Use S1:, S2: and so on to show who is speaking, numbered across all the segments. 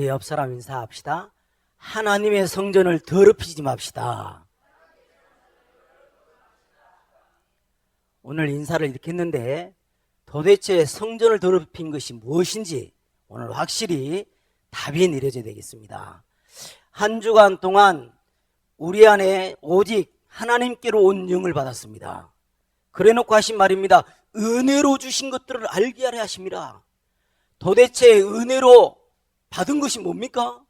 S1: 우리 옆 사람 인사합시다. 하나님의 성전을 더럽히지 맙시다. 오늘 인사를 이렇게 했는데 도대체 성전을 더럽힌 것이 무엇인지 오늘 확실히 답이 내려져야 되겠습니다. 한 주간 동안 우리 안에 오직 하나님께로 온 영을 받았습니다. 그래 놓고 하신 말입니다. 은혜로 주신 것들을 알게 하려 하십니다. 도대체 은혜로 받은 것이 뭡니까?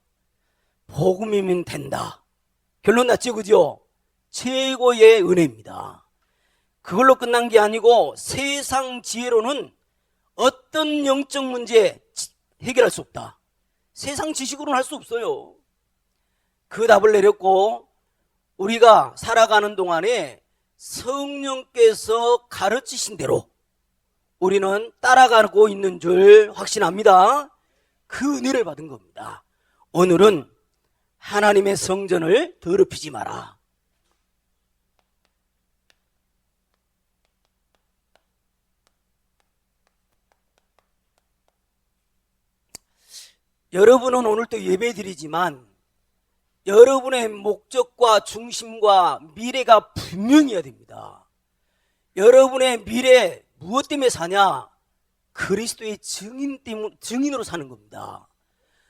S1: 복음이면 된다. 결론 났죠, 그죠? 최고의 은혜입니다. 그걸로 끝난 게 아니고 세상 지혜로는 어떤 영적 문제 해결할 수 없다. 세상 지식으로는 할 수 없어요. 그 답을 내렸고 우리가 살아가는 동안에 성령께서 가르치신 대로 우리는 따라가고 있는 줄 확신합니다. 그 은혜를 받은 겁니다. 오늘은 하나님의 성전을 더럽히지 마라. 여러분은 오늘도 예배 드리지만 여러분의 목적과 중심과 미래가 분명해야 됩니다. 여러분의 미래 무엇 때문에 사냐? 그리스도의 증인 때문, 증인으로 사는 겁니다.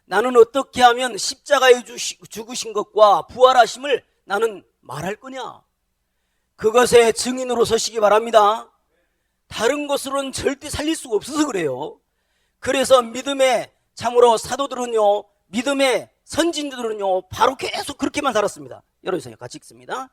S1: 나는 어떻게 하면 십자가에 주시, 죽으신 것과 부활하심을 나는 말할 거냐? 그것의 증인으로 서시기 바랍니다. 다른 것으로는 절대 살릴 수가 없어서 그래요. 그래서 믿음의 참으로 사도들은요, 믿음의 선진들은요, 바로 계속 그렇게만 살았습니다. 열어주 같이 읽습니다.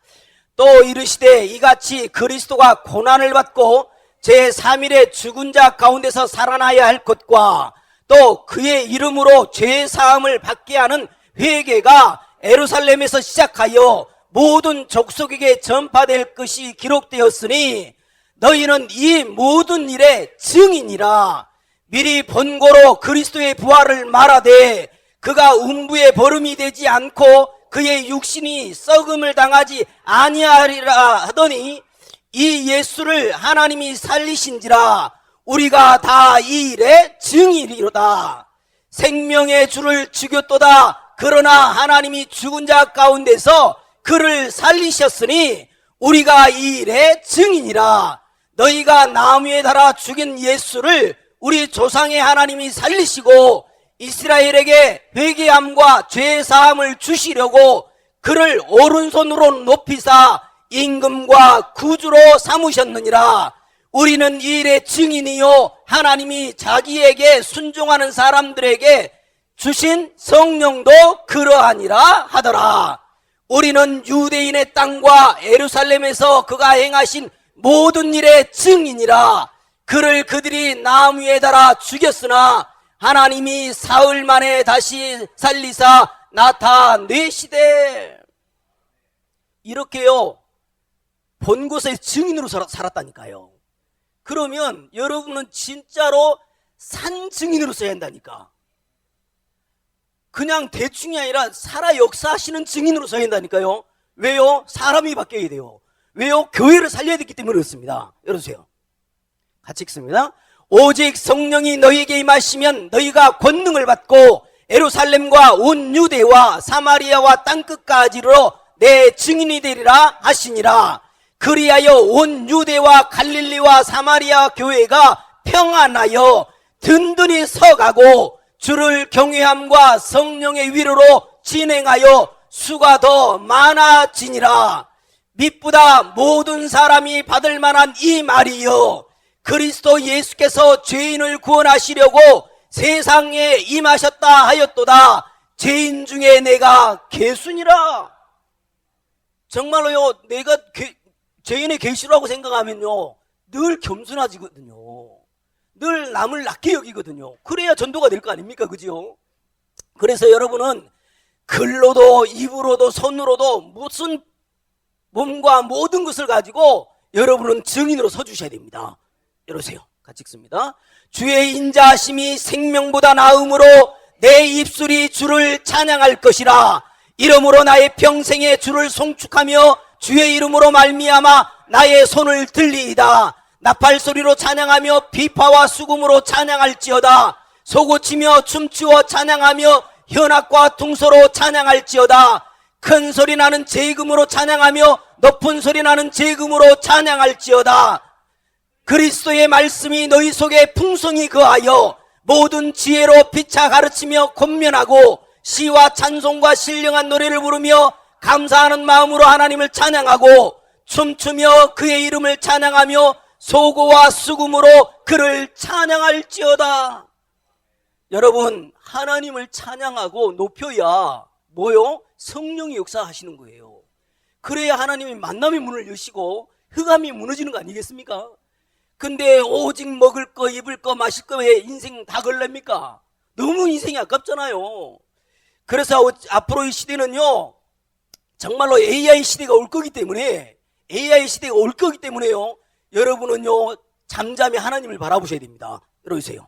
S1: 또 이르시되 이같이 그리스도가 고난을 받고 제3일에 죽은 자 가운데서 살아나야 할 것과 또 그의 이름으로 죄사함을 받게 하는 회개가 에루살렘에서 시작하여 모든 족속에게 전파될 것이 기록되었으니 너희는 이 모든 일의 증인이라 미리 번고로 그리스도의 부활을 말하되 그가 음부의 버름이 되지 않고 그의 육신이 썩음을 당하지 아니하리라 하더니 이 예수를 하나님이 살리신지라 우리가 다 이 일의 증인이로다. 생명의 주를 죽였도다. 그러나 하나님이 죽은 자 가운데서 그를 살리셨으니 우리가 이 일의 증인이라. 너희가 나무에 달아 죽인 예수를 우리 조상의 하나님이 살리시고 이스라엘에게 회개함과 죄 사함을 주시려고 그를 오른손으로 높이사 임금과 구주로 삼으셨느니라 우리는 이 일의 증인이요 하나님이 자기에게 순종하는 사람들에게 주신 성령도 그러하니라 하더라 우리는 유대인의 땅과 에루살렘에서 그가 행하신 모든 일의 증인이라 그를 그들이 나무 위에 달아 죽였으나 하나님이 사흘 만에 다시 살리사 나타내시되 이렇게요 본 것의 증인으로 살았다니까요. 그러면 여러분은 진짜로 산 증인으로 써야 한다니까. 그냥 대충이 아니라 살아 역사하시는 증인으로 써야 한다니까요. 왜요? 사람이 바뀌어야 돼요. 왜요? 교회를 살려야 되기 때문에 그렇습니다. 여어주세요 같이 읽습니다. 오직 성령이 너희에게 임하시면 너희가 권능을 받고 에루살렘과 온 유대와 사마리아와 땅끝까지로 내 증인이 되리라 하시니라. 그리하여 온 유대와 갈릴리와 사마리아 교회가 평안하여 든든히 서가고 주를 경외함과 성령의 위로로 진행하여 수가 더 많아지니라. 믿보다 모든 사람이 받을 만한 이 말이요. 그리스도 예수께서 죄인을 구원하시려고 세상에 임하셨다 하였도다. 죄인 중에 내가 개순이라. 정말로요, 내가 죄인의 계시라고 생각하면요. 늘 겸손하지거든요. 늘 남을 낮게 여기거든요. 그래야 전도가 될 거 아닙니까? 그죠 그래서 여러분은 글로도 입으로도 손으로도 무슨 몸과 모든 것을 가지고 여러분은 증인으로 서 주셔야 됩니다. 이러세요. 같이 읽습니다. 주의 인자심이 생명보다 나음으로 내 입술이 주를 찬양할 것이라. 이러므로 나의 평생에 주를 송축하며 주의 이름으로 말미암아 나의 손을 들리이다. 나팔 소리로 찬양하며 비파와 수금으로 찬양할지어다. 소고치며 춤추어 찬양하며 현악과 둥소로 찬양할지어다. 큰 소리 나는 제금으로 찬양하며 높은 소리 나는 제금으로 찬양할지어다. 그리스도의 말씀이 너희 속에 풍성히 그하여 모든 지혜로 피차 가르치며 권면하고 시와 찬송과 신령한 노래를 부르며 감사하는 마음으로 하나님을 찬양하고 춤추며 그의 이름을 찬양하며 소고와 수금으로 그를 찬양할지어다. 여러분, 하나님을 찬양하고 높여야 뭐요? 성령이 역사하시는 거예요. 그래야 하나님이 만남의 문을 여시고 흑암이 무너지는 거 아니겠습니까? 근데 오직 먹을 거, 입을 거, 마실 거에 인생 다 걸립니까? 너무 인생이 아깝잖아요. 그래서 앞으로 이 시대는요, 정말로 AI 시대가 올 거기 때문에 AI 시대가 올 거기 때문에요. 여러분은요 잠잠히 하나님을 바라보셔야 됩니다. 들어주세요.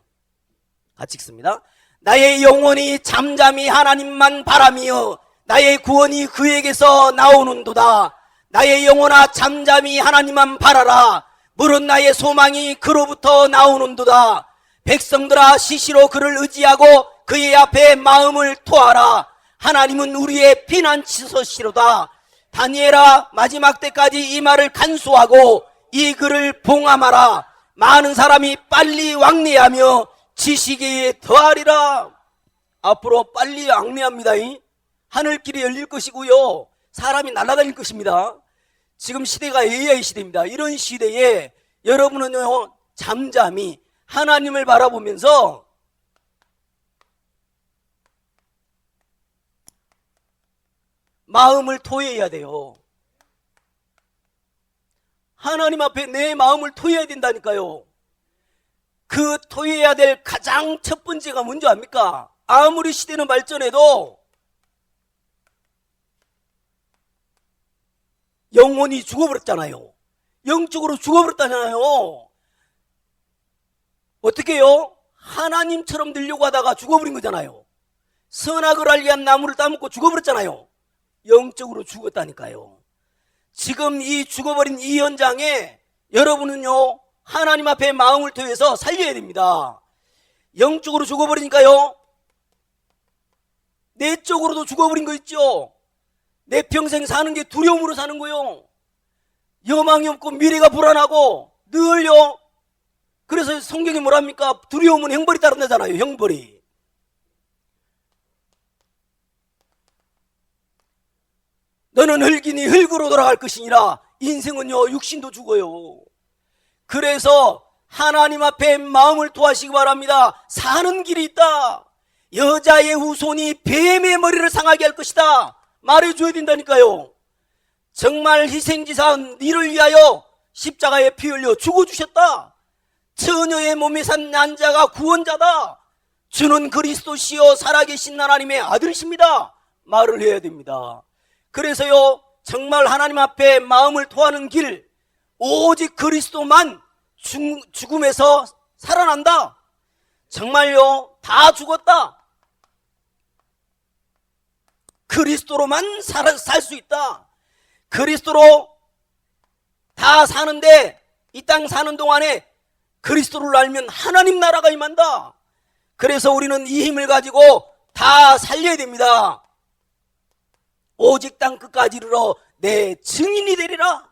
S1: 같이 읽습니다. 나의 영혼이 잠잠히 하나님만 바라며 나의 구원이 그에게서 나오는도다. 나의 영혼아 잠잠히 하나님만 바라라. 물은 나의 소망이 그로부터 나오는도다. 백성들아 시시로 그를 의지하고 그의 앞에 마음을 토하라. 하나님은 우리의 피난치소시로다. 다니엘아 마지막 때까지 이 말을 간수하고 이 글을 봉함하라. 많은 사람이 빨리 왕래하며 지식이 더하리라. 앞으로 빨리 왕래합니다. 하늘길이 열릴 것이고요. 사람이 날아다닐 것입니다. 지금 시대가 AI 시대입니다. 이런 시대에 여러분은요, 잠잠히 하나님을 바라보면서 마음을 토해야 돼요. 하나님 앞에 내 마음을 토해야 된다니까요. 그 토해야 될 가장 첫 번째가 뭔지 압니까? 아무리 시대는 발전해도 영혼이 죽어버렸잖아요. 영적으로 죽어버렸다잖아요. 어떻게 해요? 하나님처럼 늘려고 하다가 죽어버린 거잖아요. 선악을 알리한 나무를 따먹고 죽어버렸잖아요. 영적으로 죽었다니까요. 지금 이 죽어버린 이 현장에 여러분은요, 하나님 앞에 마음을 통해서 살려야 됩니다. 영적으로 죽어버리니까요, 내적으로도 죽어버린 거 있죠? 내 평생 사는 게 두려움으로 사는 거요. 여망이 없고 미래가 불안하고 늘요. 그래서 성경이 뭐랍니까? 두려움은 형벌이 따른다잖아요, 형벌이. 너는 흙이니 흙으로 돌아갈 것이니라. 인생은요, 육신도 죽어요. 그래서 하나님 앞에 마음을 토하시기 바랍니다. 사는 길이 있다. 여자의 후손이 뱀의 머리를 상하게 할 것이다. 말해줘야 된다니까요. 정말 희생지사한 니를 위하여 십자가에 피 흘려 죽어주셨다. 처녀의 몸에 산 난자가 구원자다. 주는 그리스도시여 살아계신 하나님의 아들이십니다. 말을 해야 됩니다. 그래서요, 정말 하나님 앞에 마음을 토하는 길, 오직 그리스도만 죽음에서 살아난다. 정말요, 다 죽었다. 그리스도로만 살 수 있다. 그리스도로 다 사는데 이 땅 사는 동안에 그리스도를 알면 하나님 나라가 임한다. 그래서 우리는 이 힘을 가지고 다 살려야 됩니다. 오직 땅 끝까지 이르러 내 증인이 되리라.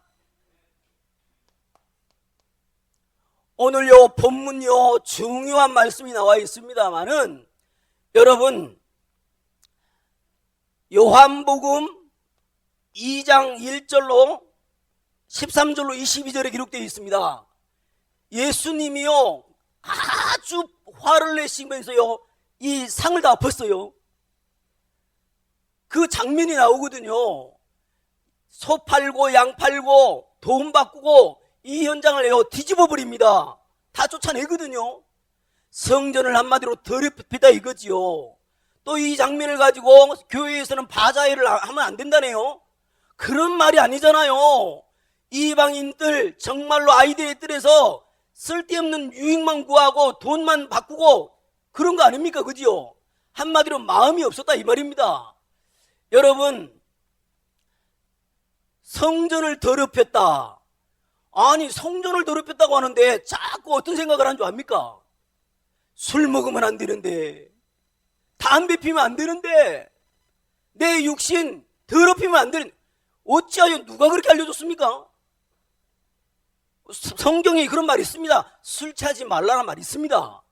S1: 오늘요 본문요 중요한 말씀이 나와 있습니다만은 여러분 요한복음 2장 1절로 13절로 22절에 기록되어 있습니다. 예수님이요 아주 화를 내시면서요 이 상을 다엎어요 그 장면이 나오거든요. 소 팔고 양 팔고 도움 바꾸고 이 현장을 에요 뒤집어 버립니다. 다 쫓아내거든요. 성전을 한마디로 더럽히다 이거지요. 또 이 장면을 가지고 교회에서는 바자회를 하면 안 된다네요. 그런 말이 아니잖아요. 이방인들 정말로 아이들의 뜰에서 쓸데없는 유익만 구하고 돈만 바꾸고 그런 거 아닙니까? 그지요? 한마디로 마음이 없었다 이 말입니다. 여러분 성전을 더럽혔다. 아니 성전을 더럽혔다고 하는데 자꾸 어떤 생각을 한줄 압니까? 술 먹으면 안 되는데 담배 피면 안 되는데 내 육신 더럽히면 안 되는 어찌하여 누가 그렇게 알려줬습니까? 성경이 그런 말이 있습니다. 술 취하지 말라는 말이 있습니다.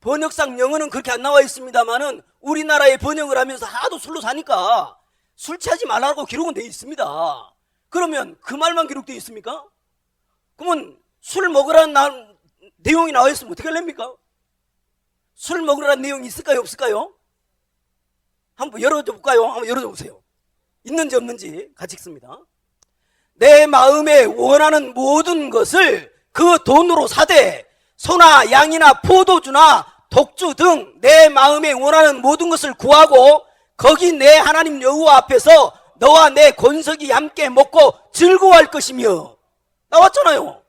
S1: 번역상 영어는 그렇게 안 나와 있습니다만은 우리나라에 번역을 하면서 하도 술로 사니까 술 취하지 말라고 기록은 돼 있습니다. 그러면 그 말만 기록되어 있습니까? 그러면 술 먹으라는 나, 내용이 나와 있으면 어떻게 할랍니까? 술 먹으라는 내용이 있을까요? 없을까요? 한번 열어줘 볼까요? 한번 열어줘 보세요. 있는지 없는지 같이 읽습니다. 내 마음에 원하는 모든 것을 그 돈으로 사되 소나 양이나 포도주나 독주 등 내 마음에 원하는 모든 것을 구하고 거기 내 하나님 여호와 앞에서 너와 내 권석이 함께 먹고 즐거워할 것이며 나왔잖아요.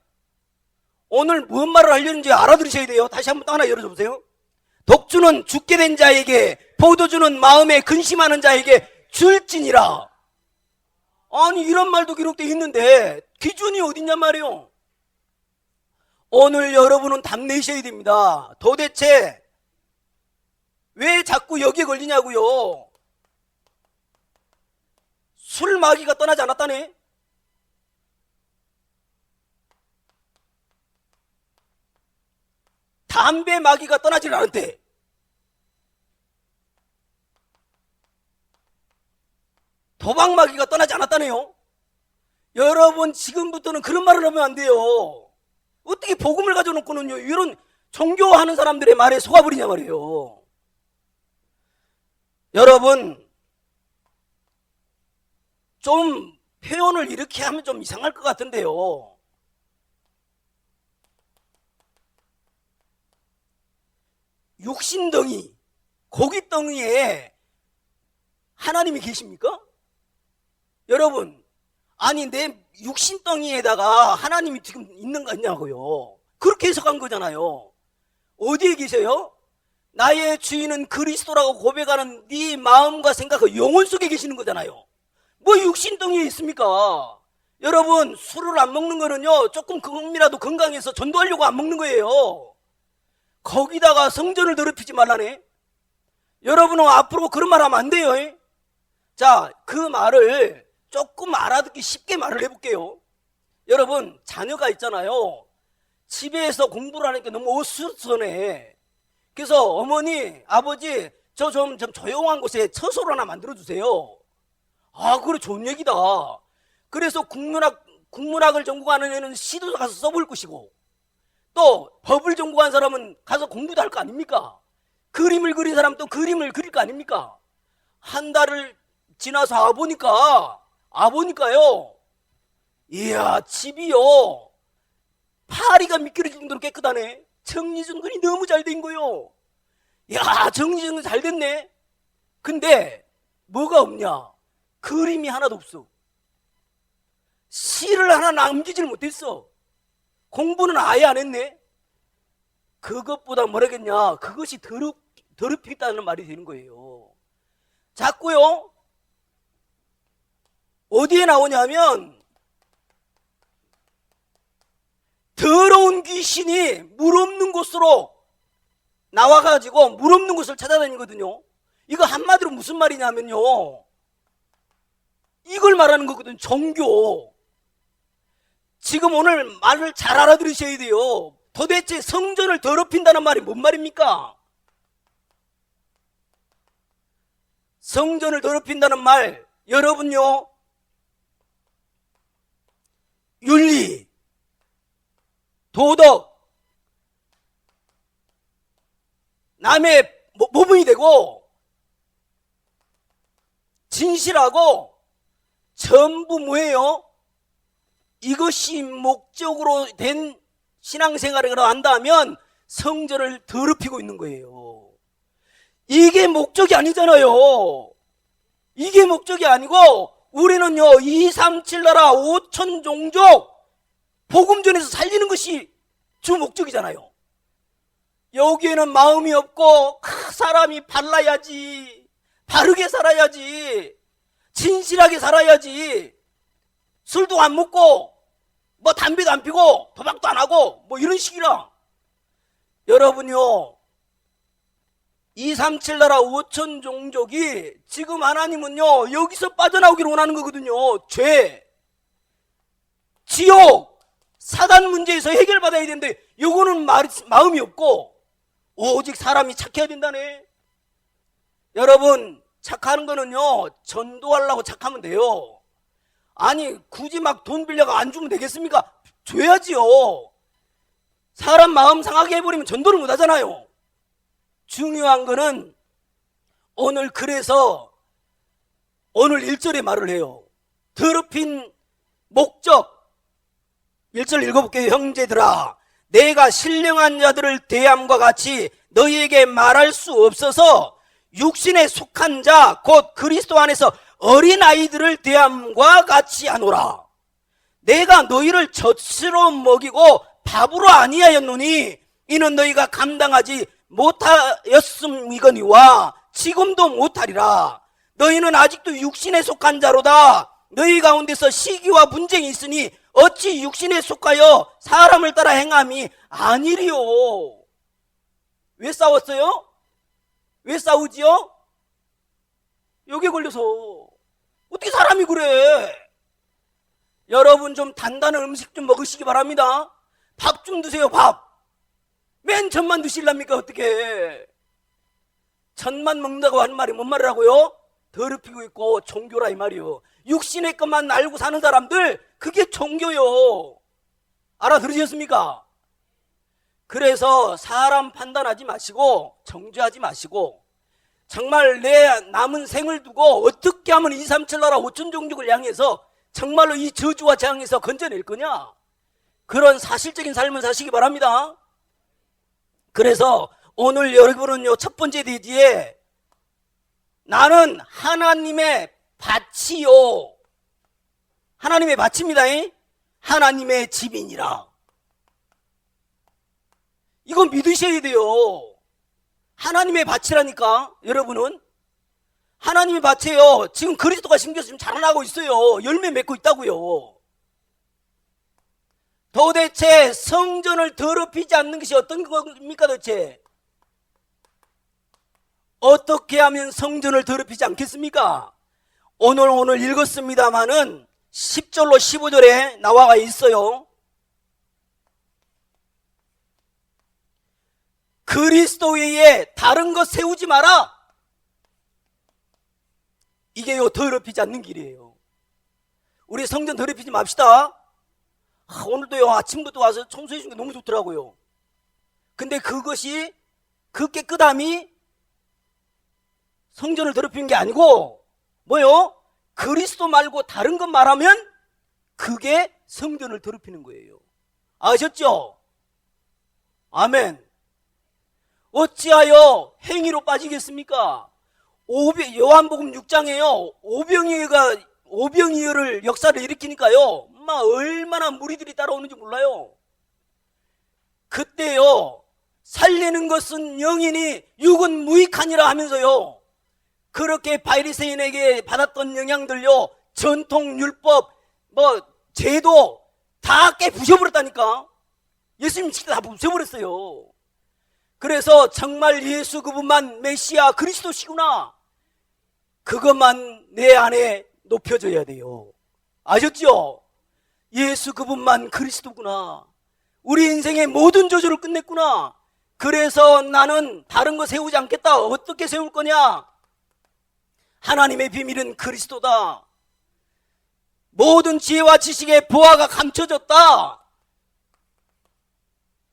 S1: 오늘 무슨 말을 하려는지 알아들으셔야 돼요. 다시 한번 하나 열어줘보세요. 독주는 죽게 된 자에게 포도주는 마음에 근심하는 자에게 줄지니라. 아니 이런 말도 기록되 있는데 기준이 어딨냐 말이요. 오늘 여러분은 담내셔야 됩니다. 도대체 왜 자꾸 여기에 걸리냐고요. 술 마귀가 떠나지 않았다네. 담배 마귀가 떠나질 않은데 도박 마귀가 떠나지 않았다네요. 여러분 지금부터는 그런 말을 하면 안 돼요. 어떻게 복음을 가져놓고는요, 이런 종교하는 사람들의 말에 속아버리냐 말이에요. 여러분, 좀 표현을 이렇게 하면 좀 이상할 것 같은데요. 육신덩이, 고기덩이에 하나님이 계십니까? 여러분, 아니 내 육신 덩이에다가 하나님이 지금 있는 거 같냐고요. 그렇게 해석한 거잖아요. 어디에 계세요? 나의 주인은 그리스도라고 고백하는 네 마음과 생각과 영혼 속에 계시는 거잖아요. 뭐 육신 덩이에 있습니까? 여러분 술을 안 먹는 거는요 조금 금이라도 건강해서 전도하려고 안 먹는 거예요. 거기다가 성전을 더럽히지 말라네. 여러분은 앞으로 뭐 그런 말 하면 안 돼요. 예? 자, 그 말을 조금 알아듣기 쉽게 말을 해볼게요. 여러분, 자녀가 있잖아요. 집에서 공부를 하니까 너무 어수선해. 그래서 어머니, 아버지, 저 좀 좀 조용한 곳에 처소를 하나 만들어 주세요. 아, 그래 좋은 얘기다. 그래서 국문학 국문학을 전공하는 애는 시도 가서 써볼 것이고 또 법을 전공한 사람은 가서 공부도 할 거 아닙니까? 그림을 그린 사람도 그림을 그릴 거 아닙니까? 한 달을 지나서 보니까 아 보니까요. 이야 집이요. 파리가 미끄러질 정도로 깨끗하네. 정리정돈이 너무 잘 된 거요. 야 정리정돈 잘 됐네. 근데 뭐가 없냐? 그림이 하나도 없어. 시를 하나 남기질 못했어. 공부는 아예 안 했네. 그것보다 뭐라겠냐? 그것이 더럽 더럽히다는 말이 되는 거예요. 자꾸요 어디에 나오냐면 더러운 귀신이 물 없는 곳으로 나와가지고 물 없는 곳을 찾아다니거든요. 이거 한마디로 무슨 말이냐면요. 이걸 말하는 거거든. 종교. 지금 오늘 말을 잘 알아들으셔야 돼요. 도대체 성전을 더럽힌다는 말이 뭔 말입니까? 성전을 더럽힌다는 말, 여러분요, 윤리, 도덕, 남의 모분이 되고 진실하고 전부 뭐예요? 이것이 목적으로 된 신앙생활을 한다면 성전을 더럽히고 있는 거예요. 이게 목적이 아니잖아요. 이게 목적이 아니고 우리는요, 237 나라 5천 종족 복음전에서 살리는 것이 주 목적이잖아요. 여기에는 마음이 없고 아, 사람이 발라야지, 바르게 살아야지, 진실하게 살아야지, 술도 안 먹고 뭐 담배도 안 피고 도박도 안 하고 뭐 이런 식이라 여러분요 237 나라 5천 종족이 지금 하나님은요, 여기서 빠져나오기를 원하는 거거든요. 죄, 지옥, 사단 문제에서 해결받아야 되는데, 요거는 마음이 없고, 오직 사람이 착해야 된다네. 여러분, 착하는 거는요, 전도하려고 착하면 돼요. 아니, 굳이 막 돈 빌려가 안 주면 되겠습니까? 줘야지요. 사람 마음 상하게 해버리면 전도를 못 하잖아요. 중요한 거는 오늘 그래서 오늘 1절에 말을 해요. 더럽힌 목적 1절 읽어볼게요. 형제들아 내가 신령한 자들을 대함과 같이 너희에게 말할 수 없어서 육신에 속한 자 곧 그리스도 안에서 어린아이들을 대함과 같이 하노라. 내가 너희를 젖으로 먹이고 밥으로 아니하였노니 이는 너희가 감당하지 못하였음이거니와 지금도 못하리라. 너희는 아직도 육신에 속한 자로다. 너희 가운데서 시기와 분쟁이 있으니 어찌 육신에 속하여 사람을 따라 행함이 아니리요. 왜 싸웠어요? 왜 싸우지요? 여기에 걸려서. 어떻게 사람이 그래? 여러분 좀 단단한 음식 좀 먹으시기 바랍니다. 밥 좀 드세요, 밥. 맨 전만 드실랍니까? 어떻게? 전만 먹는다고 하는 말이 뭔 말이라고요? 더럽히고 있고 종교라 이 말이요. 육신의 것만 알고 사는 사람들 그게 종교요. 알아들으셨습니까? 그래서 사람 판단하지 마시고 정죄하지 마시고 정말 내 남은 생을 두고 어떻게 하면 2, 3, 7 나라 5천 종족을 향해서 정말로 이 저주와 재앙에서 건져낼 거냐? 그런 사실적인 삶을 사시기 바랍니다. 그래서 오늘 여러분은요, 첫 번째 대지에 나는 하나님의 밭이요. 하나님의 밭입니다. 하나님의 집이니라. 이건 믿으셔야 돼요. 하나님의 밭이라니까, 여러분은. 하나님의 밭이에요. 지금 그리스도가 심겨서 지금 자라나고 있어요. 열매 맺고 있다고요. 도대체 성전을 더럽히지 않는 것이 어떤 겁니까 도대체? 어떻게 하면 성전을 더럽히지 않겠습니까? 오늘 오늘 읽었습니다마는 10절로 15절에 나와 있어요. 그리스도 외에 다른 것 세우지 마라. 이게 요 더럽히지 않는 길이에요. 우리 성전 더럽히지 맙시다. 아, 오늘도요 아침부터 와서 청소해 주는 게 너무 좋더라고요. 근데 그것이 그 깨끗함이 성전을 더럽히는 게 아니고 뭐요? 그리스도 말고 다른 것 말하면 그게 성전을 더럽히는 거예요. 아셨죠? 아멘. 어찌하여 행위로 빠지겠습니까? 오병, 요한복음 6장에요. 오병이어가 오병이어를 역사를 일으키니까요. 아마 얼마나 무리들이 따라오는지 몰라요. 그때요, 살리는 것은 영이니 육은 무익하니라 하면서요. 그렇게 바리새인에게 받았던 영향들요, 전통 율법, 뭐 제도 다 깨부셔버렸다니까. 예수님 직접 다 부셔버렸어요. 그래서 정말 예수 그분만 메시아 그리스도시구나. 그것만 내 안에 높여져야 돼요. 아셨죠? 예수 그분만 그리스도구나. 우리 인생의 모든 저주를 끝냈구나. 그래서 나는 다른 거 세우지 않겠다. 어떻게 세울 거냐? 하나님의 비밀은 그리스도다. 모든 지혜와 지식의 보화가 감춰졌다.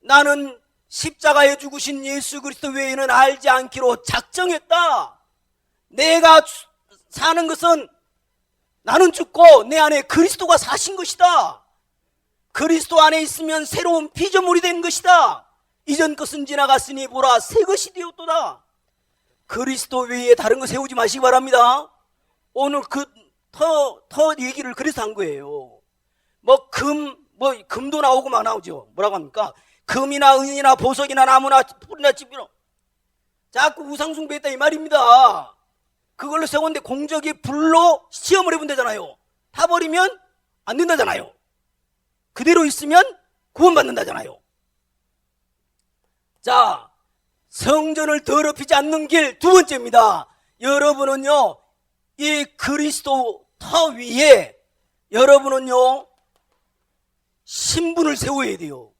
S1: 나는 십자가에 죽으신 예수 그리스도 외에는 알지 않기로 작정했다. 내가 사는 것은 나는 죽고 내 안에 그리스도가 사신 것이다. 그리스도 안에 있으면 새로운 피조물이 된 것이다. 이전 것은 지나갔으니 보라 새 것이 되었도다. 그리스도 외에 다른 거 세우지 마시기 바랍니다. 오늘 그터터 터 얘기를 그래서 한 거예요. 뭐 금, 뭐 금도 나오고 막 나오죠. 뭐라고 합니까? 금이나 은이나 보석이나 나무나 풀이나 집이나 자꾸 우상숭배했다 이 말입니다. 그걸로 세웠는데 공적이 불로 시험을 해본다잖아요. 타버리면 안 된다잖아요. 그대로 있으면 구원받는다잖아요. 자, 성전을 더럽히지 않는 길 두 번째입니다. 여러분은요, 이 그리스도 터 위에 여러분은요, 신분을 세워야 돼요.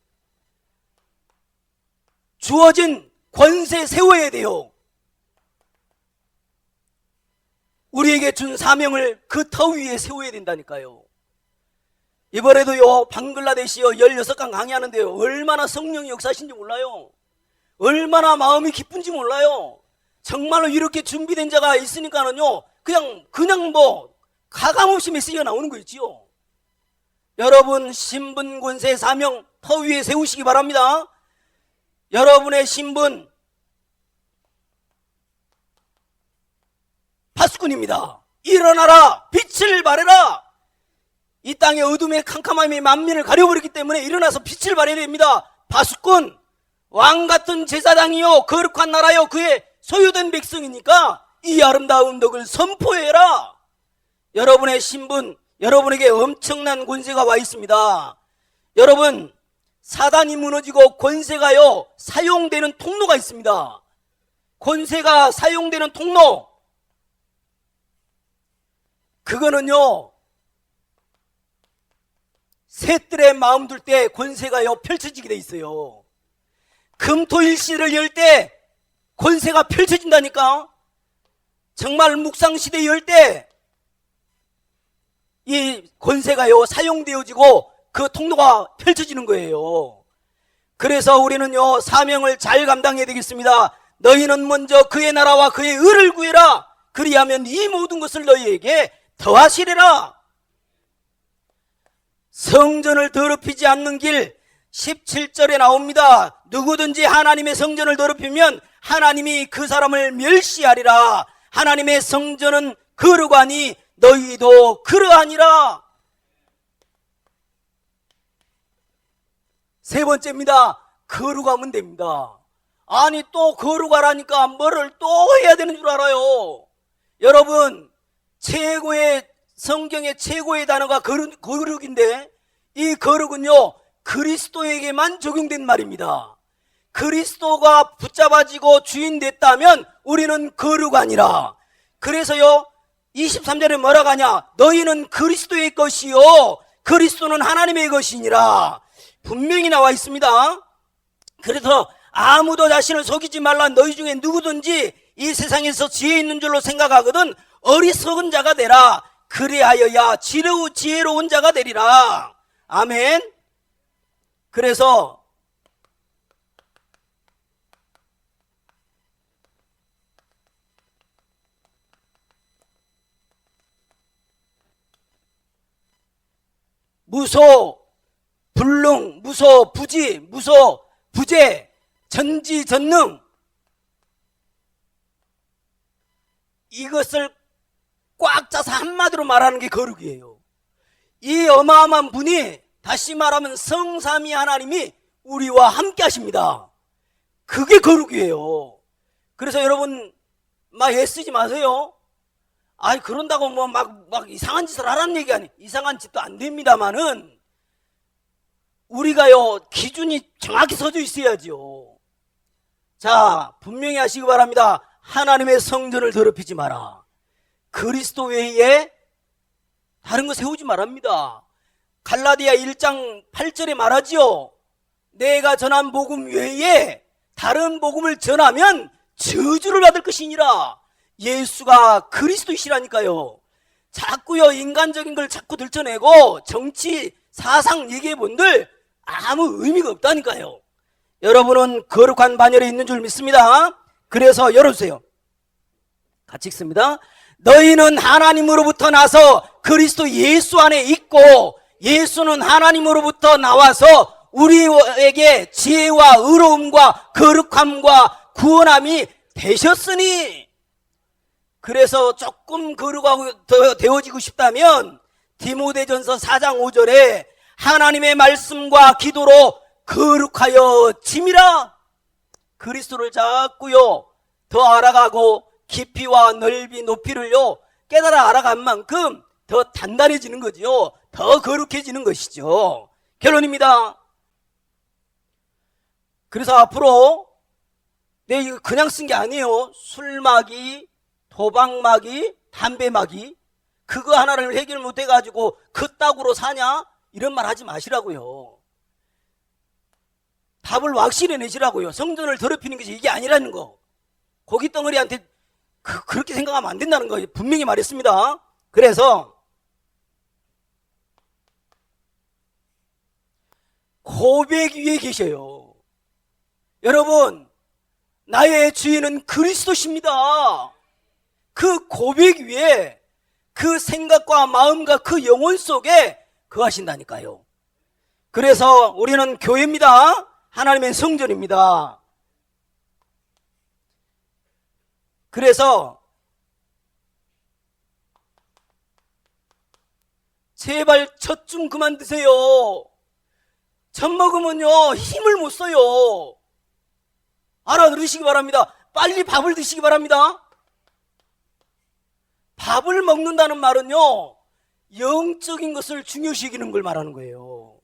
S1: 주어진 권세 세워야 돼요. 우리에게 준 사명을 그 터 위에 세워야 된다니까요. 이번에도요, 방글라데시요, 16강 강의하는데 얼마나 성령이 역사하신지 몰라요. 얼마나 마음이 기쁜지 몰라요. 정말로 이렇게 준비된 자가 있으니까는요, 그냥, 그냥 뭐, 가감없이 메시지가 나오는 거 있지요. 여러분, 신분 권세 사명 터 위에 세우시기 바랍니다. 여러분의 신분, 파수꾼입니다. 일어나라! 빛을 발해라! 이 땅의 어둠의 캄캄함이 만민을 가려버렸기 때문에 일어나서 빛을 발해야 됩니다. 파수꾼! 왕 같은 제사장이요, 거룩한 나라요, 그의 소유된 백성이니까 이 아름다운 덕을 선포해라! 여러분의 신분, 여러분에게 엄청난 권세가 와 있습니다. 여러분, 사단이 무너지고 권세가요, 사용되는 통로가 있습니다. 권세가 사용되는 통로, 그거는요 새들의 마음 둘때권세가 펼쳐지게 돼 있어요. 금토일시를 열 때 권세가 펼쳐진다니까. 정말 묵상시대 열 때 이 권세가요 사용되어지고 그 통로가 펼쳐지는 거예요. 그래서 우리는요 사명을 잘 감당해야 되겠습니다. 너희는 먼저 그의 나라와 그의 을을 구해라. 그리하면 이 모든 것을 너희에게 더하시리라. 성전을 더럽히지 않는 길 17절에 나옵니다. 누구든지 하나님의 성전을 더럽히면 하나님이 그 사람을 멸시하리라. 하나님의 성전은 그러하니 너희도 그러하니라. 세 번째입니다. 거룩하면 됩니다. 아니 또 거룩하라니까 뭐를 또 해야 되는 줄 알아요. 여러분 최고의 성경의 최고의 단어가 거룩, 거룩인데 이 거룩은요 그리스도에게만 적용된 말입니다. 그리스도가 붙잡아지고 주인 됐다면 우리는 거룩하니라. 그래서요 23절에 뭐라고 하냐? 너희는 그리스도의 것이요 그리스도는 하나님의 것이니라. 분명히 나와 있습니다. 그래서 아무도 자신을 속이지 말라 너희 중에 누구든지 이 세상에서 지혜 있는 줄로 생각하거든 어리석은 자가 되라. 그리하여야 지혜로, 지혜로운 자가 되리라. 아멘. 그래서 무소, 불능, 무소, 부지, 무소, 부재, 전지, 전능. 이것을 꽉 짜서 한마디로 말하는 게 거룩이에요. 이 어마어마한 분이 다시 말하면 성삼위 하나님이 우리와 함께 하십니다. 그게 거룩이에요. 그래서 여러분 막 애쓰지 마세요. 아이 그런다고 뭐 막 막 이상한 짓을 하라는 얘기 아니 이상한 짓도 안 됩니다만은 우리가요 기준이 정확히 서져 있어야지요. 자 분명히 하시기 바랍니다. 하나님의 성전을 더럽히지 마라. 그리스도 외에 다른 거 세우지 말합니다. 갈라디아 1장 8절에 말하지요. 내가 전한 복음 외에 다른 복음을 전하면 저주를 받을 것이니라. 예수가 그리스도시라니까요 자꾸요 인간적인 걸 자꾸 들춰내고 정치 사상 얘기해 본들 아무 의미가 없다니까요. 여러분은 거룩한 반열에 있는 줄 믿습니다. 그래서 열어주세요. 같이 읽습니다. 너희는 하나님으로부터 나서 그리스도 예수 안에 있고 예수는 하나님으로부터 나와서 우리에게 지혜와 의로움과 거룩함과 구원함이 되셨으니 그래서 조금 거룩하고 되어지고 싶다면 디모데전서 4장 5절에 하나님의 말씀과 기도로 거룩하여 짐이라 그리스도를 자꾸요 더 알아가고 깊이와 넓이, 높이를요, 깨달아 알아간 만큼 더 단단해지는 거지요. 더 거룩해지는 것이죠. 결론입니다. 그래서 앞으로 내 이거 그냥 쓴 게 아니에요. 술마기도박마기담배마기 그거 하나를 해결 못 해가지고 그따으로 사냐 이런 말 하지 마시라고요. 답을 확실히 내시라고요. 성전을 더럽히는 것이 이게 아니라는 거. 고기 덩어리한테 그, 그렇게 생각하면 안 된다는 거예요 분명히 말했습니다. 그래서 고백 위에 계셔요. 여러분, 나의 주인은 그리스도십니다. 그 고백 위에 그 생각과 마음과 그 영혼 속에 거하신다니까요. 그래서 우리는 교회입니다. 하나님의 성전입니다. 그래서 제발 젖좀 그만 드세요. 젖 먹으면요 힘을 못 써요. 알아들으시기 바랍니다. 빨리 밥을 드시기 바랍니다. 밥을 먹는다는 말은요 영적인 것을 중요시 여기는 걸 말하는 거예요.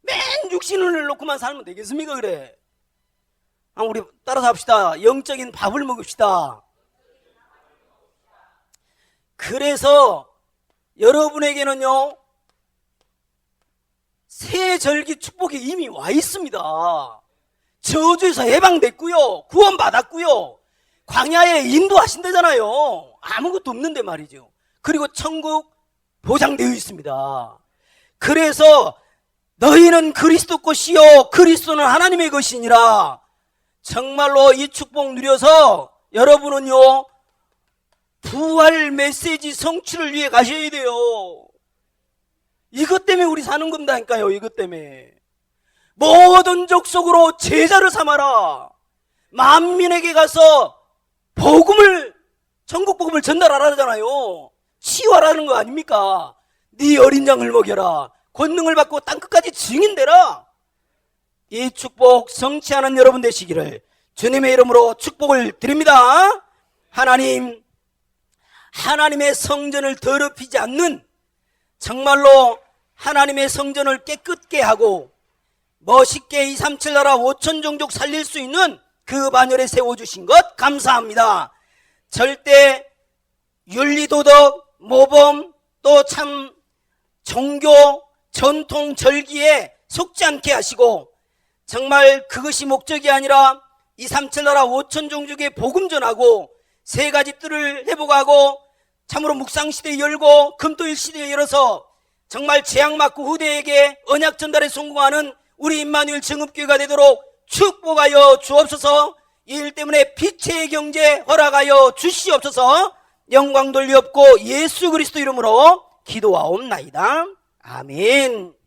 S1: 맨 육신을 놓고만 살면 되겠습니까 그래? 아, 우리 따라서 합시다. 영적인 밥을 먹읍시다. 그래서 여러분에게는요, 새 절기 축복이 이미 와 있습니다. 저주에서 해방됐고요. 구원받았고요. 광야에 인도하신다잖아요. 아무것도 없는데 말이죠. 그리고 천국 보장되어 있습니다. 그래서 너희는 그리스도 것이요. 그리스도는 하나님의 것이니라. 정말로 이 축복 누려서 여러분은요, 부활 메시지 성취를 위해 가셔야 돼요. 이것 때문에 우리 사는 겁니다니까요. 이것 때문에. 모든 족속으로 제자를 삼아라. 만민에게 가서 복음을 천국 복음을 전달하라잖아요. 치유하라는 거 아닙니까? 네 어린 양을 먹여라. 권능을 받고 땅 끝까지 증인되라. 이 축복 성취하는 여러분 되시기를 주님의 이름으로 축복을 드립니다. 하나님 하나님의 성전을 더럽히지 않는 정말로 하나님의 성전을 깨끗게 하고 멋있게 2, 3, 7 나라 5천 종족 살릴 수 있는 그 반열에 세워주신 것 감사합니다. 절대 윤리도덕, 모범, 또 참 종교, 전통, 절기에 속지 않게 하시고 정말 그것이 목적이 아니라 2, 3, 7 나라 5천 종족의 복음 전하고 세 가지 뜰을 회복하고 참으로 묵상시대 열고 금토일 시대에 열어서 정말 재앙 맞고 후대에게 언약 전달에 성공하는 우리 임마누엘 증읍교회가 되도록 축복하여 주옵소서 이 일 때문에 빛의 경제 허락하여 주시옵소서 영광 돌리옵고 예수 그리스도 이름으로 기도하옵나이다. 아멘.